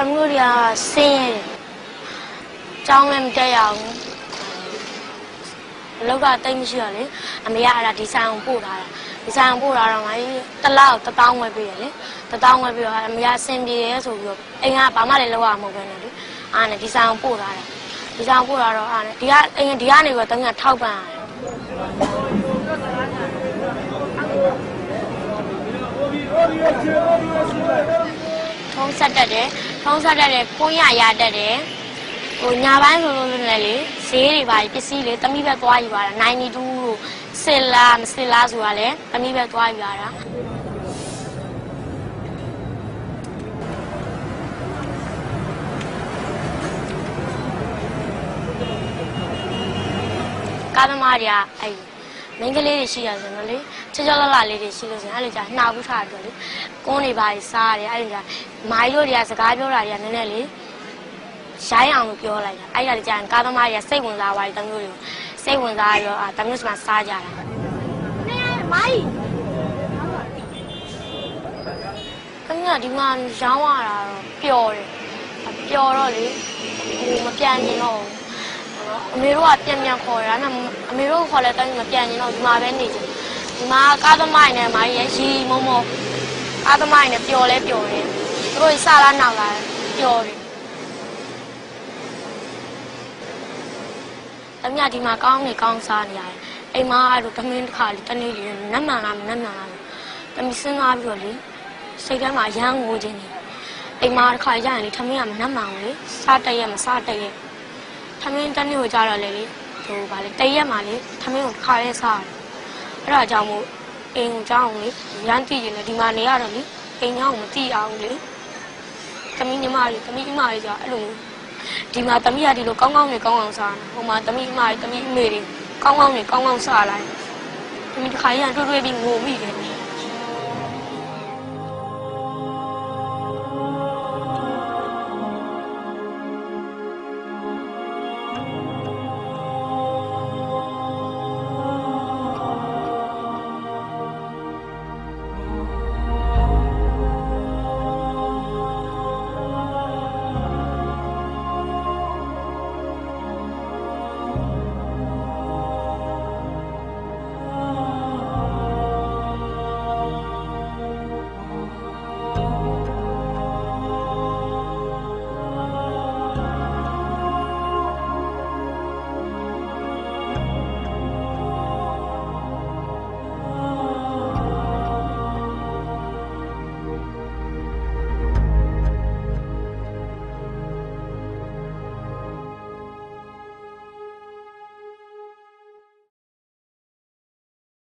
သမီးတို့တွေကဆင်းရဲတယ်ကျောင်းလည်းမတက်ရဘူးအလောက်ကတိတ်မရှိတော့လေအမေကအဲ့ဒါဒီဆိုင်အောင်ပို့ထားတာဒီဆိုင်အောင်ပို့ထားတော့ငါကြီးတစ်လောက်တစ်တောင်းဝယ်ပေးရလေတစ်တောင်းဝယ်ပြီးတော့အမေကအဆင်ပြေရဲဆိုပြီးတော့အိမ်ကဘာမှလည်းလုပ်ရမှာမဟုတ်ပဲနဲ့လေအားနဲ့ဒီဆိုင်အောင်ပို့ထားတယ်ဒီဆိုင်အောင်ပို့ထားတော့အားနဲ့ဒီကအိမ်ဒီကနေပြီးတော့တမီးကထောက်ပံ့ရတယ်ထုံးဆက်တတ်တယ် ထုံးဆက်တတ်တယ်ကိုင်းရရတတ်တယ်ဟိုညာပိုင်းဆိုလို့လည်းလေဈေးတွေပါပစ္စည်းလေတမိဘက်သွားယူပါတာ92တို့စစ်လားမစစ်လားဆိုတာလေတမိဘက်သွားယူရတာကားသမားတွေကအဲ့ မင်းကလေးတွေရှိရဆိုတော့လေချေချောလလလေးတွေရှိလို့ဆိုရင်အဲ့လိုကြာနှာဘူးထားတယ်လေကုန်းတွေပါစားရတယ်အဲ့လိုကြာမိုင်းတို့တွေကစကားပြောတာတွေကနည်းနည်းလေးရိုင်းအောင်လို့ပြောလိုက်တာအဲ့ဒါကြာရင်ကားသမားတွေကစိတ်ဝင်စားသွားတယ်တမျိုးတွေစိတ်ဝင်စားရောအာတမျိုးစမှစားကြတာမိုင်းခဏဒီမှာရောင်းရတာတော့ပျော်တယ်ပျော်တော့လေဟိုမပြန်ကျင်တော့ဘူး အမေတို့ကပြန်ပြန်ခေါ်ရတာဒါပေမဲ့အမေတို့ခေါ်လဲတိုင်းမပြန်ရင်တော့ဒီမှာပဲနေချင်ဒီမှာကားသမိုင်းနဲ့မိုင်းရဲ့ရီမုံမုံကားသမိုင်းနဲ့ပျော်လဲပျော်တယ်သူတို့စလာနောက်လာပျော်တယ်တမရဒီမှာကောင်းနေကောင်းစားနေရတယ်အိမ်မှာအဲ့လိုတမင်းတစ်ခါလေးတနေ့လေးနတ်မှန်လားမနတ်မှန်လားတမီစဉ်းစားပြီးတော့လေစိတ်ထဲမှာရမ်းငိုခြင်းနေအိမ်မှာတစ်ခါရရင်လေထမင်းကမနတ်မှန်ဘူးလေစားတည့်ရမစားတည့်ရ ထမင်းတစ်နေ့ကိုကြာတော့လေလေဟိုဗာလေတရက်မှလေထမင်းကိုတစ်ခါရဲစားတယ်အဲ့ဒါကြောင့်မို့အိမ်ကိုကြောင်းလေရမ်းတည်ရင်လည်းဒီမှာနေရတော့လေအိမ်ကြောင်းမတည်အောင်လေသမီးညီမလေးသမီးညီမလေးကြာအဲ့လိုဒီမှာသမီးကဒီလိုကောင်းကောင်းနေကောင်းကောင်းစားဟိုမှာသမီးညီမလေးသမီးအမေတွေကောင်းကောင်းနေကောင်းကောင်းစားလိုက်သမီးတစ်ခါရန်တွေ့တွေ့ပြီးငိုမိတယ်